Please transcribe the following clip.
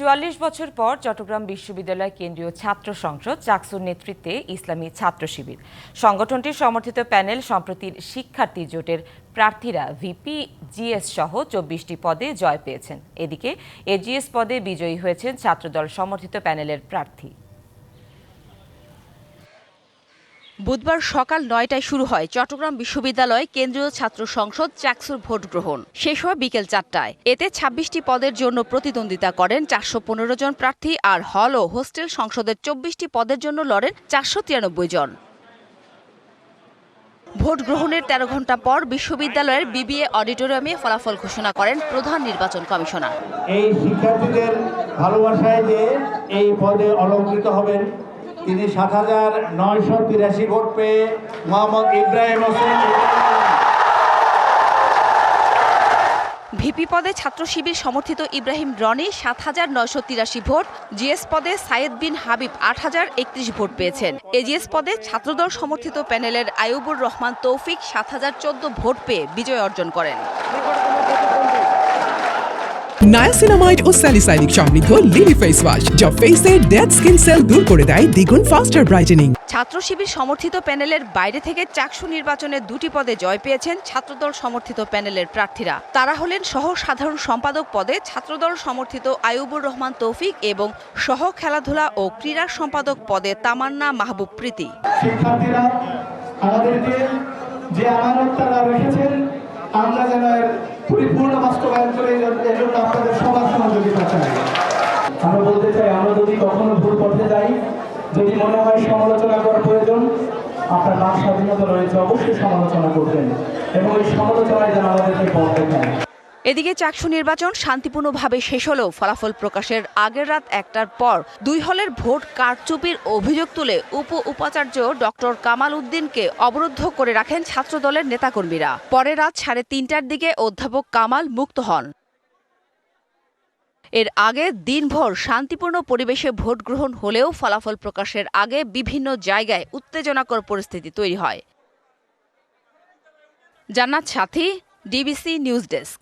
চুয়াল্লিশ বছর পর চট্টগ্রাম বিশ্ববিদ্যালয় কেন্দ্রীয় ছাত্র সংসদ চাকসুর নেতৃত্বে ইসলামী ছাত্র শিবির। সংগঠনটির সমর্থিত প্যানেল সম্প্রতি শিক্ষার্থী জোটের প্রার্থীরা ভিপি, জিএস সহ চব্বিশটি পদে জয় পেয়েছেন। এদিকে এজিএস পদে বিজয়ী হয়েছেন ছাত্রদল সমর্থিত প্যানেলের প্রার্থী। বুধবার সকাল নয়টায় শুরু হয় চট্টগ্রাম বিশ্ববিদ্যালয় কেন্দ্রীয় ছাত্র সংসদ চাকসুর ভোট গ্রহণ। শেষ হয় বিকেল চারটায়। এতে ছাব্বিশটি পদের জন্য প্রতিদ্বন্দ্বিতা করেন চারশো পনেরো জন প্রার্থী আর হল ও হোস্টেল সংসদের চব্বিশটি পদের জন্য লড়েন চারশো তিরানব্বই জন। ভোট গ্রহণের তেরো ঘণ্টা পর বিশ্ববিদ্যালয়ের বিবিএ অডিটোরিয়ামে ফলাফল ঘোষণা করেন প্রধান নির্বাচন কমিশনার। এই শিক্ষার্থীদের ভালোবাসায় যে এই পদে অলঙ্কৃত হবেন তিনি সাত হাজার নয়শো তিরাশি ভোট পেয়ে মোহাম্মদ ইব্রাহিম হোসেন ভিপি পদে ছাত্র শিবির সমর্থিত ইব্রাহিম রনি সাত হাজার নয়শো তিরাশি ভোট, জিএস পদে সাইদ বিন হাবিব আট হাজার একত্রিশ ভোট পেয়েছেন। এজিএস পদে ছাত্রদল সমর্থিত প্যানেলের আয়ুবুর রহমান তৌফিক সাত হাজার চোদ্দ ভোট পেয়ে বিজয় অর্জন করেন। নায়াসিনামাইড ও স্যালিসাইনিক সমৃদ্ধ লিলি ফেস ওয়াশ যা ফেসের ডেড স্কিন সেল দূর করে দেয় দ্বিগুণ ফাস্টার ব্রাইটেনিং ছাত্র শিবির সমর্থিত প্যানেলের বাইরে থেকে চাকসু নির্বাচনে দুটি পদে জয় পেয়েছেন ছাত্রদল সমর্থিত প্যানেলের প্রার্থীরা। তারা হলেন সহ সাধারণ সম্পাদক পদে ছাত্রদল সমর্থিত আয়ুবুর রহমান তৌফিক এবং সহ খেলাধুলা ও ক্রীড়া সম্পাদক পদে তামান্না মাহবুব প্রীতি। শিক্ষার্থীরা আমাদেরকে যে আমানত তারা রেখেছেন আমরা যেন এর পরিপূর্ণ বাস্তবায়ন করে এজন্য আপনাদের সবার সহযোগিতা চাই। আমরা বলতে চাই, আমরা যদি কখনো ভুল পথে যাই, যদি মনে হয় সমালোচনা করার প্রয়োজন, আপনার বাক স্বাধীনতা রয়েছে, অবশ্যই সমালোচনা করবেন এবং এই সমালোচনায় যেন আমাদেরকে পথ দেখায় এদিকে চাকসু নির্বাচন শান্তিপূর্ণভাবে শেষ হলেও ফলাফল প্রকাশের আগের রাত একটার পর দুই হলের ভোট কারচুপির অভিযোগ তুলে উপ উপাচার্য ডক্টর কামাল উদ্দিনকে অবরুদ্ধ করে রাখেন ছাত্রদলের নেতাকর্মীরা। পরে রাত সাড়ে তিনটার দিকে অধ্যাপক কামাল মুক্ত হন। এর আগে দিনভর শান্তিপূর্ণ পরিবেশে ভোট গ্রহণ হলেও ফলাফল প্রকাশের আগে বিভিন্ন জায়গায় উত্তেজনাকর পরিস্থিতি তৈরি হয়। জান্নাত সাথী, ডিবিসি নিউজ ডেস্ক।